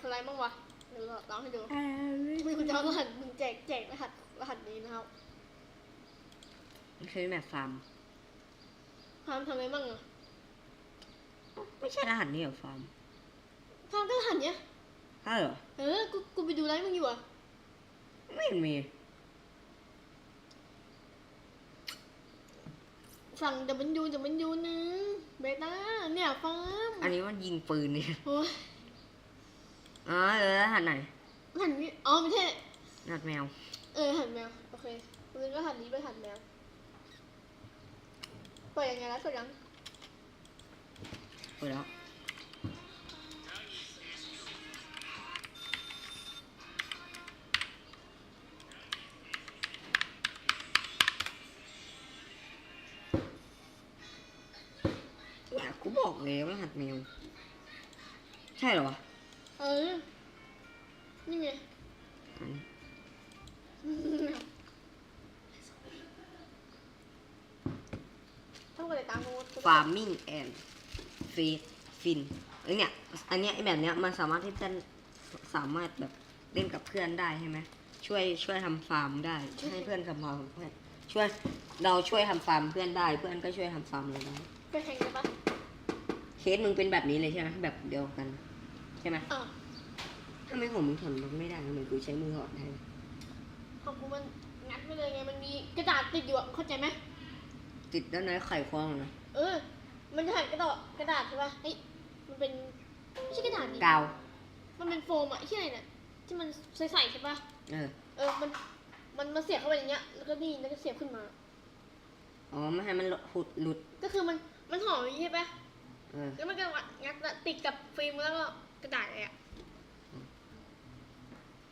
คนไรบ้างวะเดี๋ยวลองให้ดูมีคุณจะเอารหัสมึงแจกแจกรหัสรหัสนี้นะครับมันคือแบบฟาร์มพามทำอะไรบ้างอะไม่ใช่รหัสนี่เหรอฟาร์มพามก็รหัสเนี้ยใช่เหรอเออกูกูไปดูไลฟ์มึงอยู่อะไม่เห็นมีสั่งดับเบิลยูดับเบิลยูนึงเบต้าเนี่ยฟาร์มอันนี้มันยิงปืนเนี่ยโอ้ยอ๋อเออรหัสไหนหันนี้อ๋อไม่ใช่รหัสแมว เออหันแมว โอเคมึงก็หันนี้ไปหันแมวปล่อยยังไงแล้วสดยังเปิดแล้วเนี่ยกูบอกแล้วรหัสแมว ใช่เหรอวะ เออนี่ไงอันนี้ต้องไปตามกู farming and feed fin เอ้ยเนี่ยอันเนี้ยไอแบบเนี้ยมันสามารถที่จะสามารถแบบเล่นกับเพื่อนได้ใช่ไหมช่วยช่วยทำฟาร์มได้ให้เพื่อนทำฟาร์มเพื่อนช่วยเราช่วยทำฟาร์มเพื่อนได้เพื่อนก็ช่วยทำฟาร์มเราได้ไปแข่งกันปะเคสมึงเป็นแบบนี้เลยใช่ไหมแบบเดียวกัน ใช่ไหมอะทำไมของมึงถอนรถไม่ได้ทำไมกูใช้มือถอดได้ของกูมันงัดไปเลยไงมันมีกระดาษติดอยู่อะเข้าใจไหมติดด้านในไข่ควงนะเออ มันจะหันกระดาษกระดาษใช่ปะเฮ้ยมันเป็นไม่ใช่กระดาษดิกาวมันเป็นโฟมอะที่ไหนเนี่ยที่มันใสๆใช่ปะเออ เออมันมันมาเสียบเข้าไปอย่างเงี้ยแล้วก็นี่แล้วก็เสียบขึ้นมา อ๋อไม่ให้มันหลุดหลุดก็คือมันมันห่ออย่างงี้ใช่ปะเออแล้วมันก็งัดแล้วติดกับฟิล์มแล้วก็ กระดาษเลยอะ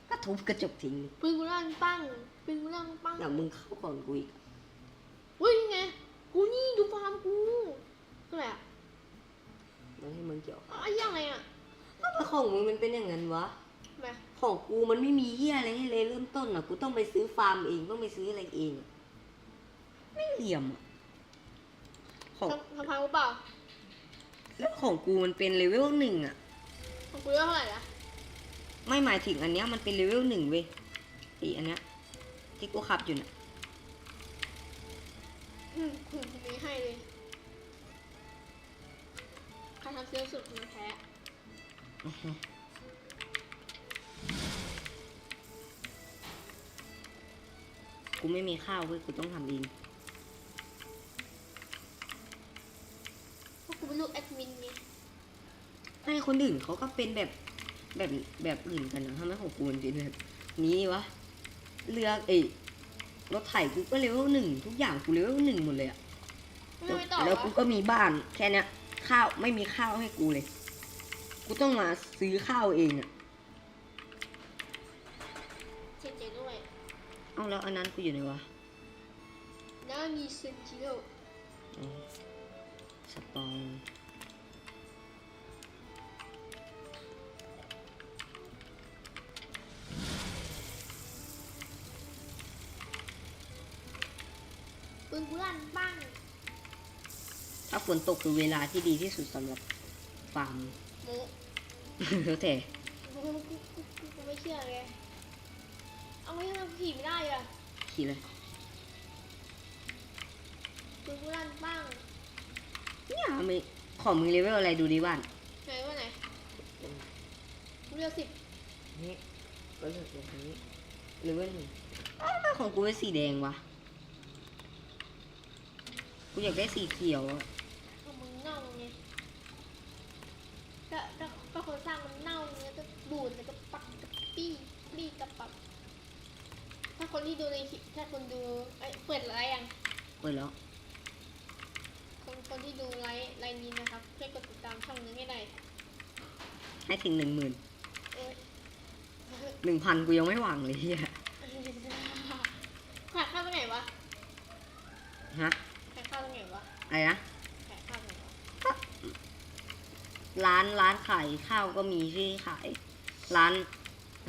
ก็ทุบกระจกทิ้งดิปึ้งกูร่างปั้งปึ้งกูร่างปั้งเดี๋ยวมึงเข้าก่อนกูอีกเฮ้ยไง กูนี่ดูฟาร์มกูเท่าไหร่อะมันให้มึงเกี่ยวอ๋อไอ้ยังไงอะทำไมของมึงมันเป็นอย่างนั้นวะแม่ของกูมันไม่มีเหี้ยอะไรให้เลยเริ่มต้นอะกูต้องไปซื้อฟาร์มเองต้องไปซื้ออะไรเองอะไม่เหลี่ยมอะของทำทำพังกูเปล่า แล้วของกูมันเป็นเลเวลหนึ่งอะ ของกูเท่าไหร่ละไม่หมายถึงอันเนี้ยมันเป็นเลเวลหนึ่งเว้ยไอีอันเนี้ยที่กูขับอยู่น่ะอืมกูมีให้เลยใครทำเซลล์สุดมันแพ้อื้อหือกูไม่มีข้าวเว้ยกูต้องทำเอง เพราะกูเป็นลูกแอดมินไง ให้ คนอื่นเขาก็เป็นแบบแบบแบบอื่นกันนะทำไมของกูมันเป็นแบบนี้วะ เรือเอยรถไถกูก็เลเวลหนึ่งทุกอย่างกูเลเวลหนึ่งหมดเลยอะไม่ไปต่อแล้ววะกูก็มีบ้านแค่เนี้ยข้าวไม่มีข้าวให้กูเลย กูต้องมาซื้อข้าวเองอะเสียใจด้วย เอาแล้วอันนั้นกูอยู่ไหนวะน้ามีเซนจิโร่อ๋อสปอน ปืนกูลั่นบ้างถ้าฝนตกคือเวลาที่ดีที่สุดสำหรับฟาร์ม โมแล้วแต่กูกูกูกูกูไม่เชื่อไงเอาไม่ทำไมขี่ไม่ได้อะขี่เลยปืนกูลั่นบ้างเนี่ยมีของมึงเลเวลอะไรดูดิบ้านไหนว่าไหนกูเลือกสิบนี่ก็เลือกแบบนี้เลเวลหนึ่งอ้าวทำไมของกูเป็นสีแดงวะ กูอยากได้สีเขียวอะเอามึงเน่าไงก็ก็ก็คนสร้างมันเน่าไงก็บูดแล้วก็ปักกับปี้ปี้กับปับ ถ้าคนที่ดูในคลิปถ้าคนดูไอ้ยเปิดไลฟ์ยังเปิดแล้วคนคนที่ดูไลฟ์ไลฟ์นี้นะครับช่วยกดติดตามช่องนี้ให้หน่อยให้ถึงหนึ่งหมื่นเออ หนึ่งพันกูยังไม่หวังเลยเฮียขายข้าวตรงไหนวะ ฮะ อะไรนะขายข้าวตรงไหนวะร้านร้านขายข้าวก็มีที่ขาย ร้าน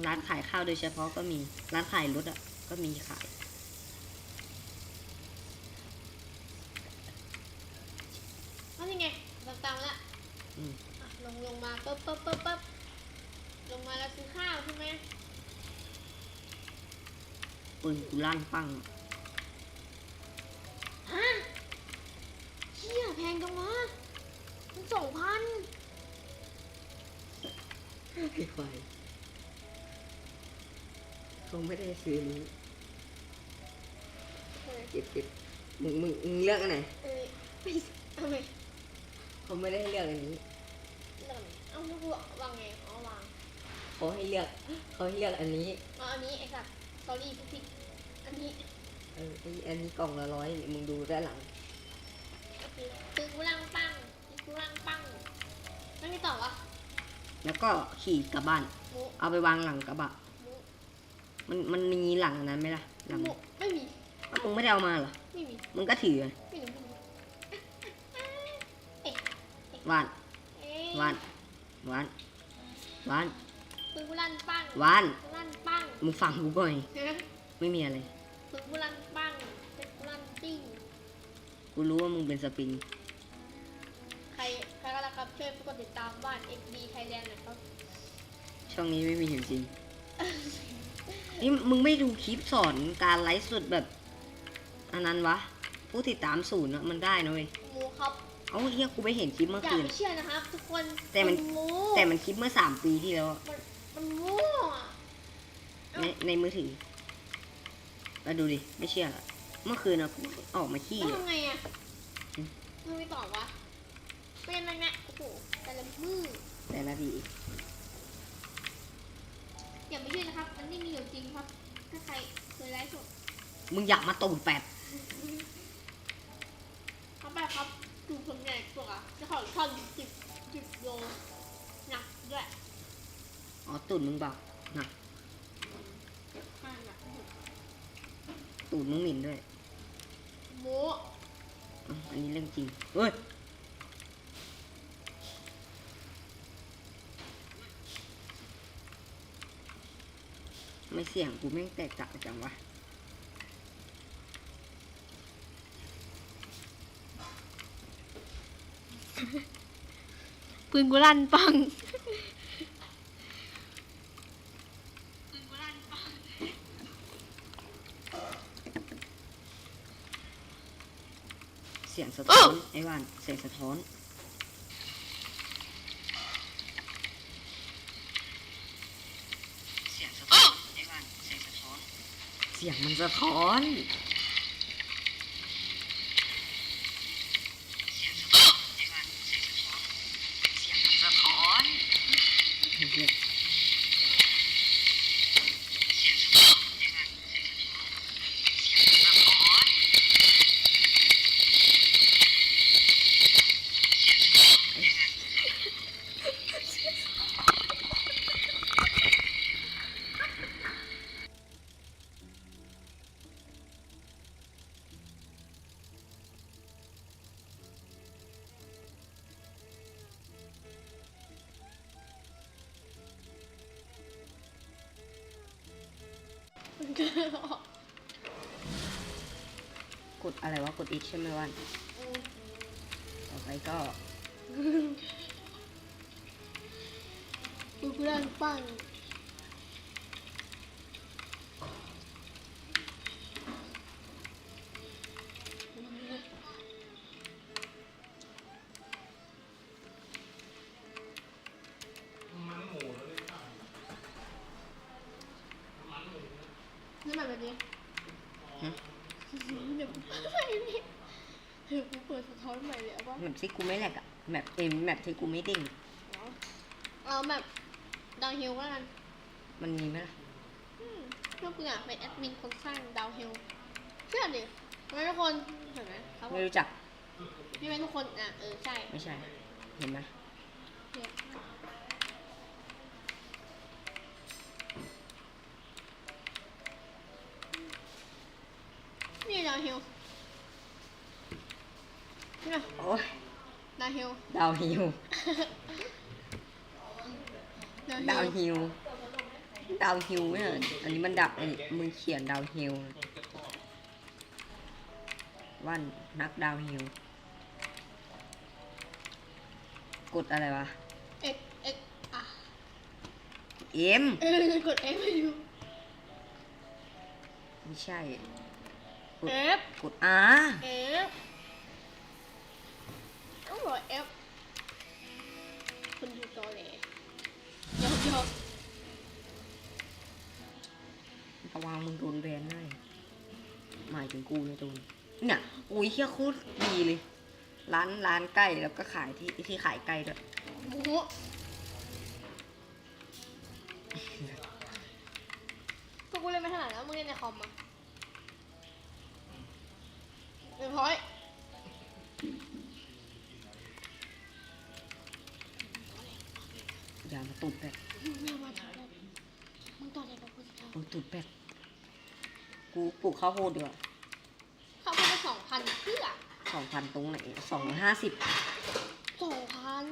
ร้านขายข้าวโดยเฉพาะก็มี ร้านขายรถอะ ก็มีขายอ๋อนี่ไงตามตามๆละอืม อะลงลงมาปั๊บปั๊บปั๊บปั๊บลงมาแล้วซื้อข้าวใช่ไหมปืนกูลั่นปังฮ ไอ้ควายเขาไม่ได้ซื้อนี้เก็บเก็บมึงมึงมึงเลือกอันไหนเอ้ยไม่เอาไปเขาไม่ได้ให้เลือกอันนี้เริ่มเอาแล้วกูวางไงเอาวางเขาให้เลือกเขาให้เลือกอันนี้เอาอันนี้ไอ้สัตว์สตอรี่พิกอันนี้เออไออันนี้กล่องละร้อยมึงดูด้านหลังโอเคตึงกูลังปังตึงกูลังปังไม่มีต่อวะ แล้วก็ขี่กลับบ้านหมูเอาไปวางหลังกระบะหมูมันมันมีหลังอันนั้นไหมล่ะหลังหมูไม่มีอ้าวมึงไม่ได้เอามาเหรอไม่มีมึงก็ถือไม่มีไม่มีเอ๊ะวานเอ๊ะวานวานวานตึงกูลันปังวานลันปังมึงฟังกูก่อนฮะไม่มีอะไรตึงกูลันปังตึงกูลันปิ้งกูรู้ว่ามึงเป็นสปริง ช่วยกดติดตามบ้าน XD Thailand หน่อยครับ ช่องนี้ไม่มีอยู่จริง นี่มึงไม่ดูคลิปสอนการไลฟ์สดแบบ อันนั้นวะ ผู้ติดตามศูนย์อะมันได้นะเว้ยหมูครับ เอ้าเฮียกูไปเห็นคลิปเมื่ออย่าคืน ไปเชื่อนะครับทุกคนแต่มัน หมูแต่มันคลิปเมื่อสามปีที่แล้วอะมันมันหมูอะในในมือถือมาดูดิ ไม่เชื่อเมื่อคืนอะกูออกมาขี้แล้วอะทำไงอะอืมทำไมต่อวะ เป็นอะไรเนี่ยโอ้โหแต่ละมือแต่ละทีอย่าไปเชื่อนะครับ มันไม่มีอยู่จริงครับ ถ้าใครเคยไลฟ์สดมึงอยากมาตูดแปดเอาไปครับดูผลงานตัวเจะของช่อนสิบสิบโลหนักด้วยอ๋อตูดมึงเบาหนักอ่าหนักตูดมึงหมิ่นด้วยหมูอะอันนี้เรื่องจริงเฮ้ย ไม่เสียงกูแม่งแตกต่างจังวะปืนกุลันปังปืนกุลันปังเสียงสะท้อนไอ้วานเสียงสะท้อน เสียงสะท้อน ไอ้วานเสียงสะท้อน เสียงมันสะท้อน กดอะไรวะ กดอีกใช่ไหมวันต่อไปก็ดูเพื่อนปังนี่ ที่กูไม่แหลกอะแบบเอ็มแบบที่กูไม่เด้งเอาเอาแบบดาวฮิลก็แล้วกันมันมีไหมล่ะ อืมเพื่อนกูอยากเป็นแอดมินคนสร้างดาวฮิลเชื่อดิไม่ทุกคนเห็นไหมเขาบอไม่กรู้จักไม่ไหมทุกคนอะเออใช่ ไม่ใช่ เห็นไหม ดาวฮิว ดาวฮิดาวลฮิว ดาวฮิวเนี่ย อันนี้มันดับอันนี้มึงเขียนดาวฮิววันนักดาวฮิว กดอะไรวะเอ็กเอ็กอะเอ็มเออกด F ไปดูไม่ใช่ F กด R F มึงโดนแบนได้หมายถึงกูเลยโดนเนี่ยอุ้ยเฮียโคตรดีเลย ร้านร้านใกล้แล้วก็ขายที่ที่ขายใกล้ด้วยโอ้โหพวกกูเล่นไม่ถนัดแล้วมึงเล่นในคอมอะเรียบร้อยอย่ามาตุดแบกมึงไม่เอามาถามเลยมึงตอนไหนบอกกูจะทโอ้ยตุดแบก กูปลูกข้าวโพดดีกว่าำเขาพูดไปสองพันเพื่อสองพันตรงไหนสองร้อยห้าสิบสองพัน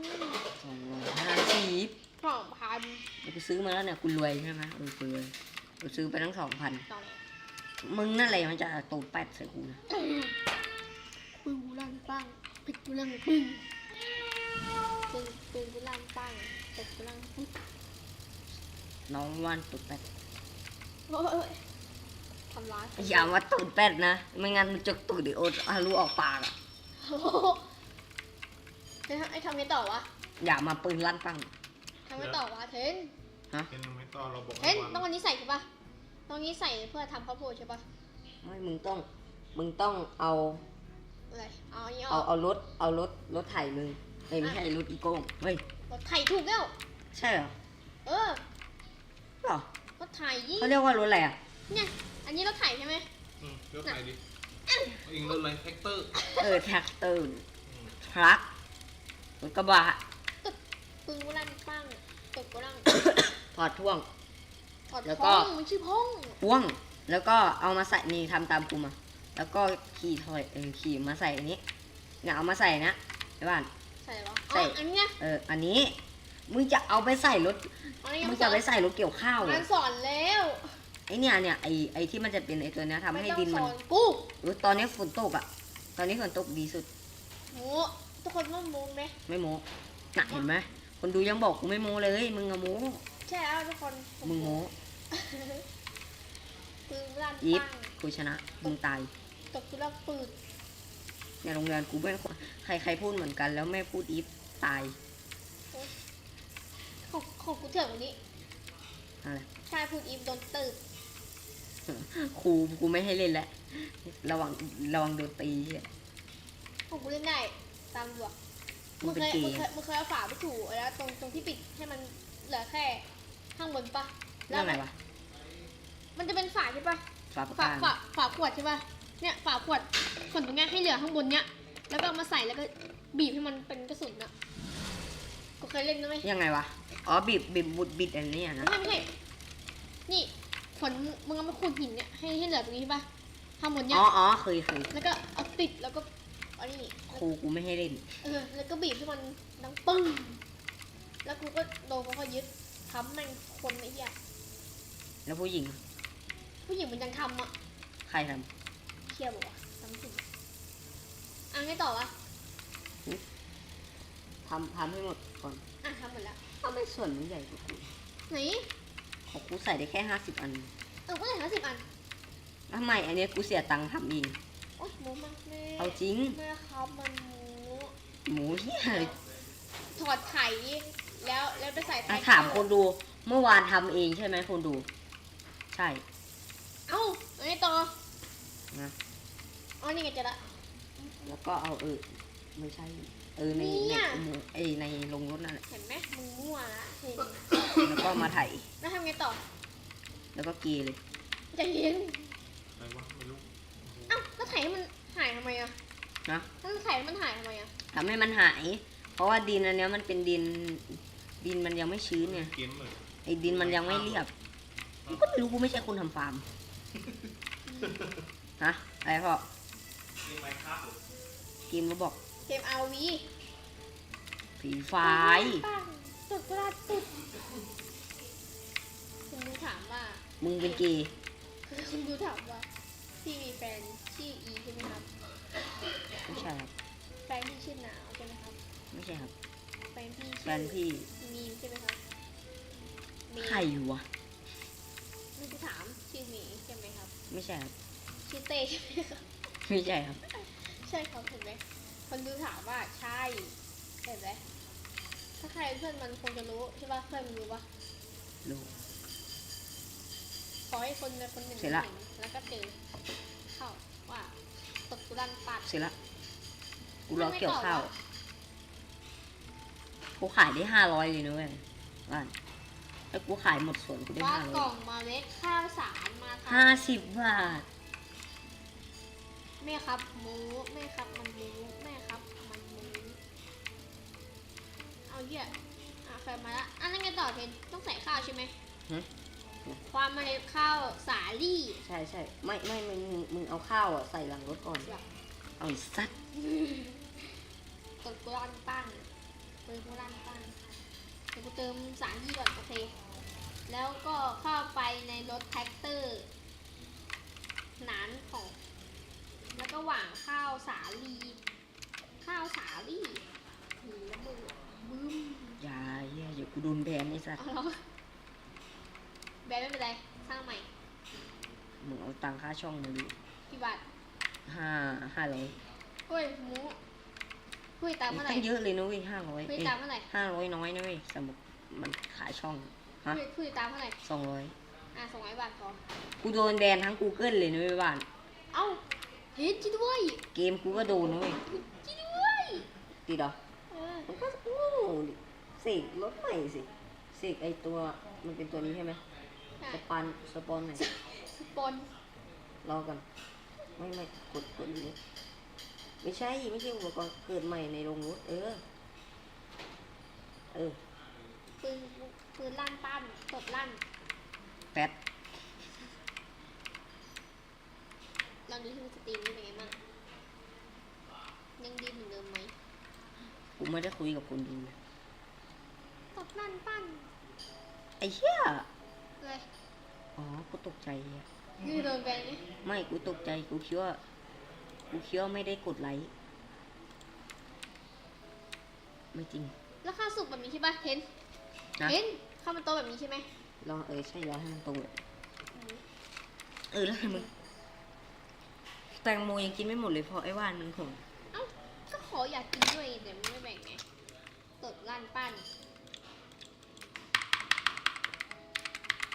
สองร้อยห้าสิบสองพันกูซื้อมาแล้วเนี่ยกูรวยใช่ไหมเออกูรวยกูซื้อไปทั้งสองพันตอนไหนมึงนั่นแหละมันจะตูดแปดใส่กูนะปืนกูลั่นปังปิดกูลั่นปึ้งปืนปืนกูลั่นปังปิดกูลั่นปึ้งน้องวันตูดแปดโอ้ย ทำร้ายอย่ามาตูดแปดนะ ไม่งั้นมันจะตูดดิโอตอารู้ออกปากอะโอ้โหเฮ้ยไอ้ทำไงต่อวะอย่ามาปืนลั่นปังทำไงต่อวะเทนเห็นไหมตอนเราบอกเทนต้องวันนี้ใส่ใช่ปะต้องนี้ใส่เพื่อทำข้าวโพดใช่ปะไม่มึงต้องมึงต้องเอาอะไรเอาอันนี้อเอาอกเอารถเอารถรถไถมึงเอ้ยไม่ใช่รถอีโก้งเฮ้ยรถไถถูกแล้วใช่เหรอเออเหรอรถไถยี่เขาเรียกว่ารถอะไรอะเนี่ย อันนี้รถไถใช่ไหมอืมเลือกใครดิเองเลือกอะไรแท็กเตอร์เออแท็กเตอร์ทรัครถกระบะปืนกูลั่นปังตกกูลั่นถอดท่วง ถอดแล้วก็ พ้องมันชื่อพ้องพ่วง แล้วก็เอามาใส่นี่ทำตามกูมาแล้วก็ขี่ถอยเออขี่มาใส่อันนี้เนี่ยเอามาใส่นะไอ้บ้าน ใส่วะใส่ อ๋ออันเนี้ยเอออันนี้มึงจะเอาไปใส่รถอันนี้มึมังนสจะอนไปใส่รถเกี่ยวข้าวเหรมัอนสอนแล้ว ไอเนี่ยเนี่ยไอไอที่มันจะเป็นไอตัวเนี้ยทำให้ไต้องดินมันสอนกูเออตอนนี้ฝนตกอะ ตอนนี้ฝนตกดีสุดโหทุกคนว่าโมไหมไม่โม้น่ะเห็นไหมคนดูยังบอกกูไม่โม้เลยมึงอะโม้ใช่แล้วทุกคนมึงโม้ปืนลั่นอีฟปังกูชนะมึงตายตกกูลั่นปืนในโรงเรียนกูไม่ใครใครพูดเหมือนกันแล้วไม่พูดอีฟตายของของกูเถื่อนกว่านี้อะไรใช่พูดอีฟโดนตืบ ครูกูไม่ให้เล่นแล้วระวังระวังโดนตีเหี้ยของกูเล่นได้ตามบวกมึมึงงเป็เคนยเกมึงย์เคยมึงเคยเอาฝาไปถูแล้วตรงตรงที่ปิดให้มันเหลือแค่ข้างบนปะเรื่องอะไรวะมันจะเป็นฝาใช่ปะฝาปากฝากาฝาฝาขวดใช่ปะเนี่ยฝาขวดส่วนตรงเนี้ยให้เหลือข้างบนเนี้ยแล้วก็เอามาใส่แล้วก็บีบให้มันเป็นกระสุนอะกูเคยเล่นนะไหมยังไงวะ อ๋อบีบบีบบุดบิดอันนี้อะไม่นะใช่ไม่ใช่นี่ ฝนมึงเอามาขูดหินเนี่ยให้ให้เหลือตรงนี้ใช่ปะข้างบนเนี้อ๋ยออ๋อเคยเคยแล้วก็เอาติดแล้วก็อันนี้ครูกูไม่ให้เล่น เออแล้วก็บีบให้มันดังปึ้งแล้วกูก็โดนเขาก็ยึดทำแม่งคนไอ้เหี้ยแล้วผู้หญิงอะผู้หญิงมันยังทำอะใครทเคลียร์บอกว่าทำผิดอะไงต่อวะำทำทำให้หมดก่อนอะทำหมดแล้วทำไมส่วนมันใหญ่กว่ากูไหน ของกูใส่ได้แค่ห้าสิบอันเออก็เลยห้าสิบอันทำไมอันเนี้ยกูเสียตังค์ทำเองโอ๊ยหมูมากแม่เอาจริง แม่ครับมันหมูหมูเฮียถอดไข่แล้วแล้วไปใส่อะไข่ถามคนดูเมื่อวานทำเองใช่ไหมคนดู ใช่ เอ้าไงต่อนะ อ๋อนี่ไงเจอละแล้วก็เอาเออไม่ใช่ เออในเนี่ในยหมูเอยในโรงรถนั่นแหละเห็นไหมมึงมั่วละเห็นแล้วก็มาไถแล้วทำไงต่อแล้วก็เกยเลยใจะเย็นอะไรวะไม่รู้เอ้าแล้วไถ่ให้มันหายทำไมอะนะถ้ามันไถ่ให้มันหายทำไมอะทำให้มันหาย เพราะว่าดินอันเนี้ยมันเป็นดินดินมันยังไม่ชื้นไงเกมเลยไอ้ดินมันยังไม่เรียบกูก็ไม่รู้กูไม่ใช่คนทำฟาร์มฮะอะไรพ่อเกมไมค์ครับเกมมาบอก เกมอาวีผีไฟปังตุดกระดาษตุดคุณดูถามว่ามึงเป็นเกย์คุณดูถามว่าพี่มีแฟนชื่ออีใช่ไหมครับ ไม่ใช่ครับ แฟนพี่ชื่อหนาวใช่ไหมครับ ไม่ใช่ครับ แฟนพี่แฟชื่อนพี่มีมใช่ไหมครับมมีใครอยู่วะไม่ได้ถามชื่อหมีใช่ไหมครับ ไม่ใช่ครับ ชื่อเต้ใช่ไหมครับ ไม่ใช่ครับ ใช่ครับเห็นไหม คนดูถามว่าใช่เห็นไหมถ้าใครเป็นเพื่อนมันคงจะรู้ใช่ป่ะเพื่อนมันรู้ป่ะรู้ ขอให้คนใดคนหนึ่งเสร็จละ ห็นแล้วก็เจอเข้าว่าตกกุลันปัด เสร็จละ กูรอเกี่ยวข้าวไม่ตอบวะกูขายได้ห้าร้อยเลยนะเว้ยบ้านแล้วกูขายหมดสวนกูได้ว่าห้ากร้ล่ออยงเมาเล็ดข้าวสารมาทห้าสิบบาทำ แม่ครับหมูแม่ครับมันหมูแม่ครับมันหมูเอาเหี้ยอะใครมาละอันนั้นไงต่อเทนต้องใส่ข้าวใช่ไหมฮะ ความเมล็ดข้าวสาลี่ใช่ใช่ไม่ไม่มึงมึงมึงเอาข้าวอะใส่หลังรถก่อนอยากเอาไอ้สัตว์กดกุลันปั้นเติมกุลันปั้นเดี๋ยวกูเติมสารยี่ก่อนโอเค แล้วก็เข้าไปในรถแท็กเตอร์ หนานของ แล้วก็หว่างข้าวสาลี ข้าวสาลีหือระเบิดบึ้มอย่าเหี้ยเดี๋ยวกูโดนแบนไอ้สัตว์เอาแล้วแบนไม่เป็นไร สร้างใหม่มึงเอาตังค่าช่องมาดูกี่บาทห้าห้าร้อยเฮ้ยหมูเฮ้ยตามเมื่อไหร่ตั้งเยอะเลยนะเว้ยห้าร้อยเฮ้ยตามเมื่อไหร่ห้าร้อยน้อยนะเว้ยสมมติมันขายช่องฮะเฮ้ยเฮ้ยตามเมื่อไหร่สองร้อยอะสองร้อยบาทพอกูโดนแบนทั้ง Google เลยนะเว้ยบ้าน เอ้า เฮ้ยจริงด้วยเกมกูก็โดนนะเว้ยจริงด้วยติดเหรอเออมันก็โง่ดิเสกรถใหม่สิเสกไอตัวมันเป็นตัวนี้ใช่ไหมใช่สปอนสปอนไหนอยสปอนรอกันไม่ไม่กดกดอยู่นี่ไม่ใช่ไม่ใช่อุปกรณ์เกิดใหม่ในโรงรถเออ เออปืนปืนลั่นปั้นตบลั่นแป๊ด ลองดูที่สตรีมนี่เป็นไงบ้างยังดีเหมือนเดิมไหมกูไม่ได้คุยกับคนดูเลยตบลั่นปั้นไอ้เหี้ยเลยอ๋อกูตกใจอะนี่โดนแบนไหมไม่กูตกใจกูคิดว่ากูคิดว่าไม่ได้กดไลค์ไม่จริงแล้วข้าวสุกแบบนี้ใช่ป่ะเทนนะเทนข้าวมันโตแบบนี้ใช่ไหมลองเออใช่แล้วให้มันตรงเลยเออแล้วทำไมแตงโมยังกินไม่หมดเลยเพราะไอ้ว่านมันของเอ้าก็ขออยากกินด้วยแต่มันไม่แบ่งไงตบลั่นปั้น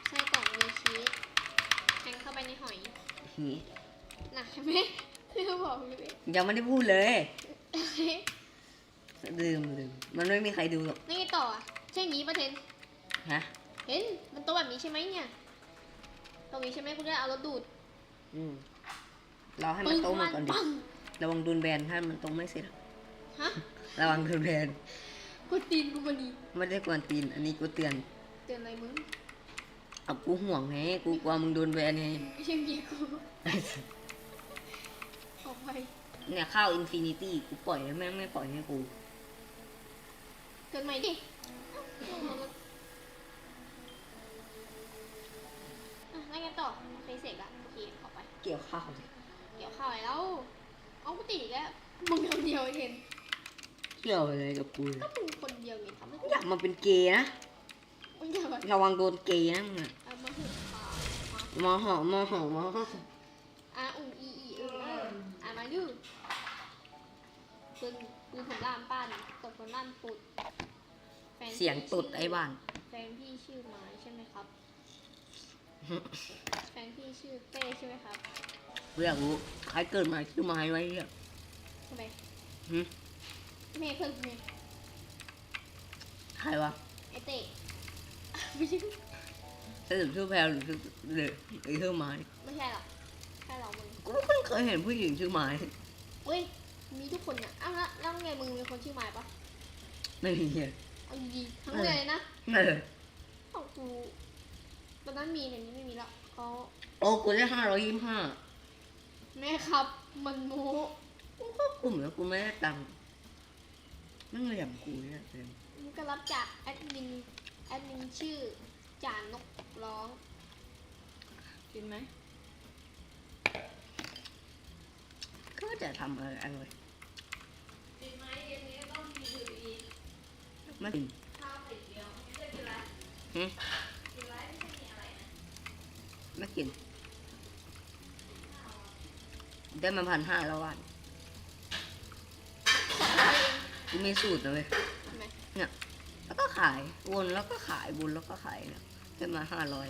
ใส่กล่องมีชีสแทงเข้าไปในหอยหีน่ะเห็นไหมที่เขาบอกอยู่เลยยังไม่ได้พูดเลย ลืมลืมมันไม่มีใครดูหรอกนี่ไงต่ออะใช่อย่างนี้ป่ะเทนฮะเห็นมันโตแบบนี้ใช่ไหมเนี่ยตรงนี้ใช่ไหมคุณได้เอารถดูด อืมเราให้มันโตมาก่อนดิปังระวังโดนแบนถ้ามันโตไม่เสร็จ ฮะระวังโดนแบนกูตีนกูมันดีไม่ได้กวนตีน อันนี้กูเตือนเตือนอะไรมึงเอากูห่วงไงกูกลัวมึงโดนแบนไงไม่ใช่เมียกูออกไปเนี่ยข้าวอินฟินิตี้กูปล่อยแล้วแม่งไม่ปล่อยให้กูเตือนใหม่ดิอะแล้วไงต่อเคยเสกอะโอเคเข้าไป เกี่ยวข้าวสิเกี่ยวข้าวอะไรแล้ว เอากูติอีกแล้วมึงคนเดียวเห็นเกี่ยวอะไรกับกูก็มึงคนเดียวไงทำให้กูอยากมาเป็นเกย์นะมึงอย่ามาระวังโดนเกย์นะมึงอะเอามาหือปากมามอหอมอหอมอหออาอุอีอีอึงเอออ่านมาดูปืนปืนผมล่ามป้านตบคนล่ามปุดแฟนพี่เสียงตุดไอ้บ้าน แฟนพี่ชื่อไม้ใช่ไหมครับ แฟนพี่ชื่อเป้ใช่ไหมครับ เรียกรู้ใครเกิดมาชื่อไม้ไว้เรียกทำไมหึเมย์เพิ่งเมย์ใครวะไอเต้ไม่ใช่สรุปชื่อแพลหรือชื่อหรือหรือชื่อไม้ไม่ใช่หรอกแค่เรามึงกูไม่เพิ่งเคยเห็นผู้หญิงชื่อไม้เว้ยมีทุกคนเนี่ยอ้าวแล้วแล้วไงมึงมีคนชื่อไม้ปะไม่มีเลยเอาดีๆทั้งเลยนะเออของกูตอนนั้นมีแต่นี้ไม่มีแล้วเขาโอ้กูได้ห้าร้อยยี่สิบห้า แม่ครับ มันโมกูก็กลุ่มแล้วกูไม่ได้ตังค์นั่งเหลี่ยมกูเนี่ยเต็มมันก็รับจากแอดมินแอดมินชื่อจานนกร้อง กินไหมก็จะทำอะไรอะไรกินไหมเย็นนี้ต้องมีอยู่ดีไม่กินข้าวไข่เจียวไม่ได้กินละหึกินไม่กิน ได้มาพันห้าแล้ววันสองร้อยเองกูมีสูตรนะเว้ยทำไมเนี่ย แล้วก็ขายวนแล้วก็ขายวนแล้วก็ขายเนี่ยได้มาห้าร้อย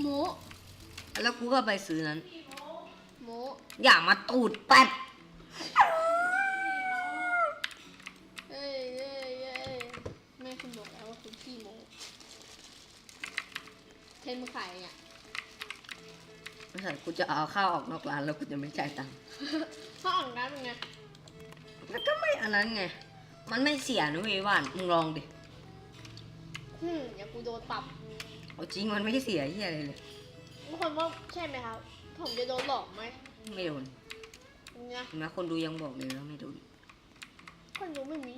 โมแล้วกูก็ไปซื้อนั้น โม อย่ามาตูดแป๊ด กูจะเอาข้าวออกนอกร้านแล้วกูจะไม่จ่ายตังค์เขาอ่านร้านเป็นไงแล้วก็ไม่อันนั้นไง มันไม่เสียนะเว้ยว่านมึงลองดิฮึมอย่ากูโดนปรับเอาจริงมันไม่เสียเฮียอะไรเลยบางคนว่าใช่ไหมครับ ผมจะโดนหลอกไหมไม่โดนเนี่ยเห็นไหมคนดูยังบอกเลยว่าไม่โดนคนรู้ไม่มี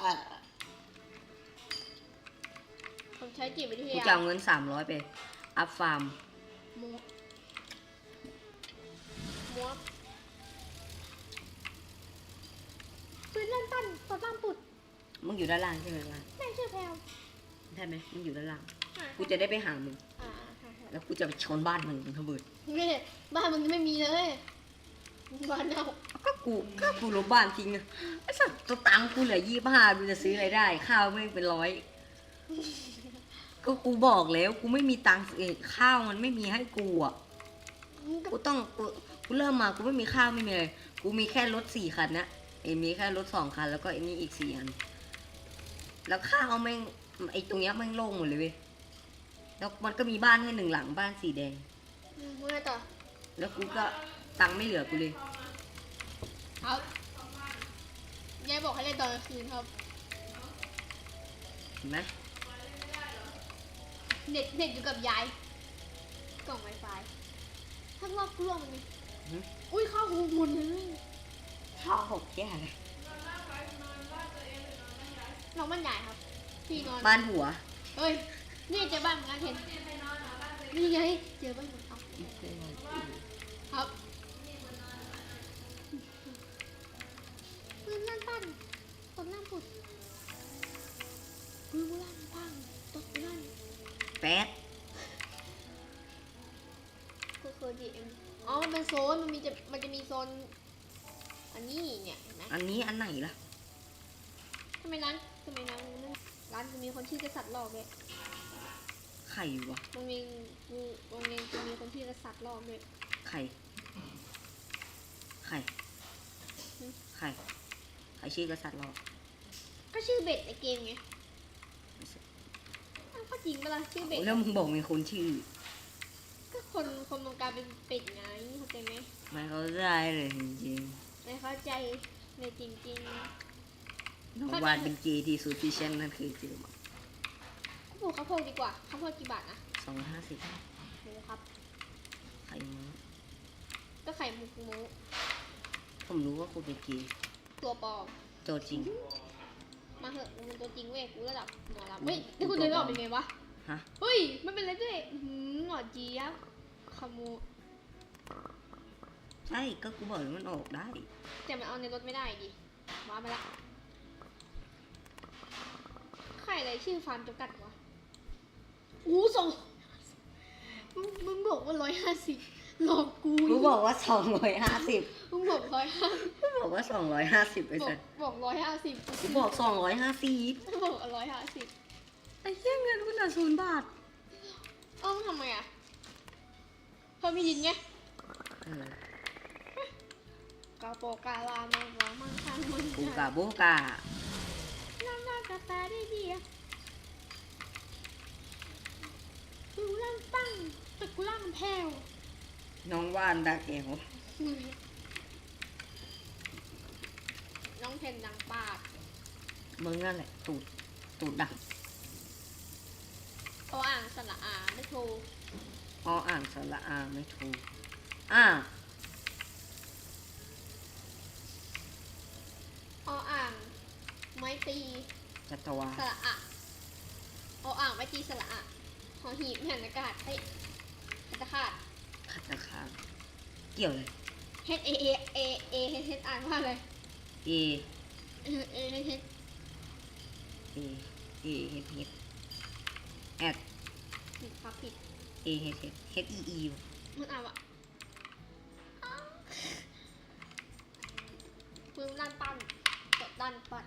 อะผมใช้จิตวิทกูยาจะเอาเงินสามร้อยไป อัพฟาร์มโมมั ปืนลั่นปั้นต่อตามปุดมึงอยู่ด้านล่างใช่ไหมล่ะแม่ชื่อแพลวใช่ไหมมึงอยู่ด้านล่างอ่ากูจะได้ไปหามึง อ่าใช่ใช่แล้วกูจะไปชนบ้านมึงเป็นระเบิดนี่บ้านมึงไม่มีเลยบ้านเน่าก็กูก็กูลบบ้านทิ้งอะไอ้สัตว์ตัวตังค์กูเหลือยี่ห้ากูจะซื้ออะไรได้ ข้าวไม่งเป็นร้อย ก็กูบอกแล้วกูไม่มีตังค์ซื้อข้าวมันไม่มีให้กูอะ กูต้องกูกูเริ่มมากูไม่มีข้าวไม่มีเลยกูมีแค่รถสี่คันนะ ไอ้มีแค่รถสองคันแล้วก็ไอ้นี่อีกสี่อัน แล้วข้าวแม่งไอ้ตรงเนี้ยแม่งโล่งหมดเลยเว้ย แล้วมันก็มีบ้านให้หนึ่งหลังบ้านสีแดงเมื่อต่อแล้วกูก็ตังค์ไม่เหลือกูเลย ครับยายบอกให้เล่นตอนกลางคืนครับ เห็นไหมเน็ตเน็ตอยู่กับยาย กล่องไวไฟถ้ารอบกล่วงมันมีอุ้ยเข้าหูหมดเลย ข้าวหกแย่เลยน้องบ้านใหญ่ครับพี่นอนบ้านหัวเฮ้ย นี่เจอบ้านเหมือนกันเห็นนี่ไงเจอบ้านเหมือนกันครับปืนลั่นปั้นตบหน้าปุดปืนลั่นปั้นตบลั่นแป๊ดก็คือดีเอ็มอ๋อมันเป็นโซนมันมีจะมันจะมีโซน อันนี้เนี่ยเห็นไหมอันนี้อันไหนล่ะ ทำไมร้านทำไมร้านนั้นร้านจะมีคนชื่อกษัตริย์หลอกด้วยไข่วะ โรงเรียนกูโรงเรียนจะมีคนชื่อกษัตริย์หลอกด้วยไข่ ไข่ ไข่ ไข่ชื่อกษัตริย์เราก็ชื่อเบ็ดในเกมไงอ้าวก็จริงปะล่ะชื่อเบ็ด แล้วมึงบอกมีคนชื่อ ก็คนคนวงการเป็นเป็ดไงเข้าใจไหม ไม่เข้าใจเลยจริง ไม่เข้าใจเลยจริงๆน้องวานเป็นเกย์ที่สุดที่ฉันนั่นคือเจอมาๆก็ปลูกข้าวโพดดีกว่าข้าวโพดกี่บาทนะสองร้อยห้าสิบหมูครับ ไข่ม้าก็ไข่มุกหมูผมรู้ว่าคุณเป็นเกย์ตัวปลอมตัวจริง มาเหอะมึงเป็นตัวจริงเว้ยกูระดับหมอลำเฮ้ยนี่คุณเดินออกเป็นไงวะฮะเฮ้ยไม่เป็นไรด้วยอื้อหือหนอเจี๊ยบขโมย ใช่ก็กูบอกแล้วมันออกได้ แต่มันเอาในรถไม่ได้ดิว้าไปละใครอะไรชื่อฟาร์มจำกัดวะอู้สองมึงมึงบอกว่าร้อยห้าสิบหลอกกูกูบอกว่าสองร้อยห้าสิบมึงบอกร้อยห้ากูบอกว่าสองร้อยห้าสิบไปบอสักตว์บอกร้อยห้าสิบกูบอกสองร้อยห้าสิบบอกร้อยห้าสิบไอ้เหี้ยเงินกูเหลือศูนย์บาทเอ้าทำไมอะเพิ่มไม่ยินไงเออกาโปกาลามาหวังมั่งคั่งมันกูกาโบกาน้ำหน้ากาตาได้ดีอะกูร่างตั้งแต่กูร่างแผ่วน้องว่านดาแก้วน้องเพนดังปาดมึงนั่นแหละตูดตูดดักโออ่างสระอาไม่โทรออ่านสระอาไม่ถูกอ่า ออ่างไม้ ตีจัตวาสระอะออ่างไม้ตีสระอะหอหีบแผ่นอากาศเฮ้ยมันจะขาดขัดราคาเกี่ยวเลย H A A A A H H อ่านว่าอะไร A A A H H A A H H แอดผิดครับผิด A H H H E E มันเอาอะอ้าวปืนลั่นปั้นกดลั่นปั้น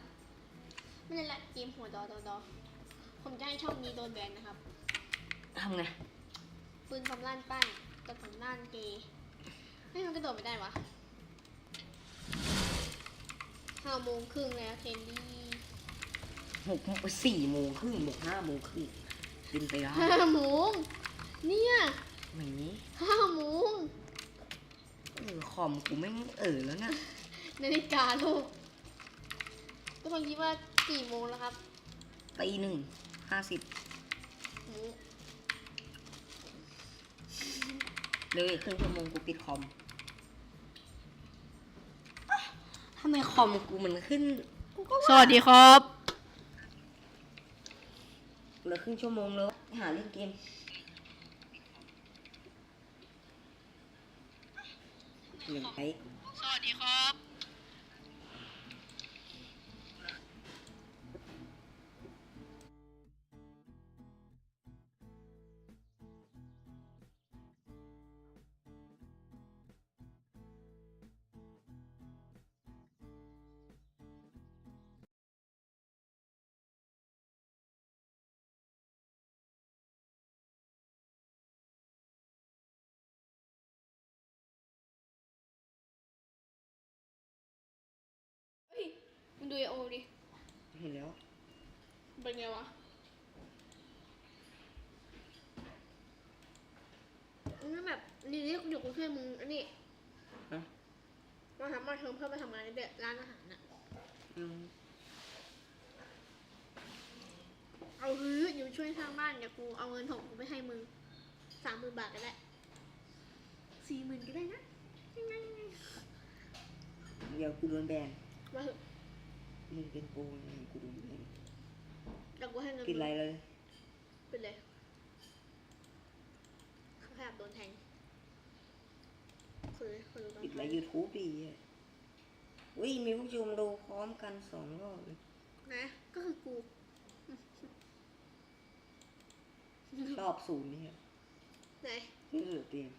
ไม่เล่นละเกมหัวดอดอดอผมจะให้ช่องนี้โดนแบนนะครับทำไง ปืนความลั่นปั้นกับผมลั่นเกย์ไม่มันกระโดดไม่ได้วะห้าโมงครึ่งแล้วเทนดี้หกสี่โมงครึ่งบวกห้าโมงครึ่งขึ้นไปแล้วห้าโมงเนี่ยหมีห้าโมงเออคอมกูไม่งเออแล้วนะนาฬิกาลูกทุกคนคิดว่า กี่โมงแล้วครับตีหนึ่งห้าสิบหมูเลยครึ่งชั่วโมงกูปิดคอมทำไมคอมกูมันขึ้นกูก็สวัสดีครับ เหลือครึ่งชั่วโมงแล้วหาเล่นเกมหนึ่งไอส ดูไอโอดิเห็นแล้ว เป็นไงวะมันแบบนี่นี่อยู่กรุงเทพมึงอันนี้ฮะมาทำมาเทอมเพื่อมาทำงานในเด็กร้านอาหารน่ะอืมเอาฮื้ออยู่ช่วยสร้างบ้านเดี๋ยวกูเอาเงินของกูไปให้มึงสามหมื่นบาทก็ได้สี่หมื่นก็ได้นะยังไงยังไงเดี๋ยวกูโดนแบนมาเถอะ มึงเป็นโปรไงกูโดนแบนเดี๋ยวกูให้เงินปิดไรมึงเลยปิดเลยเขาแค่โดนแทงคือคนดูตอนปิดไรท้ายยูทูบดีอะอุ้ยมีผู้ชมดูพร้อมกันสองรอบเลยนะ ก็คือกูชอบศูนย์เนี่ยไหนนี่เหลือเตียง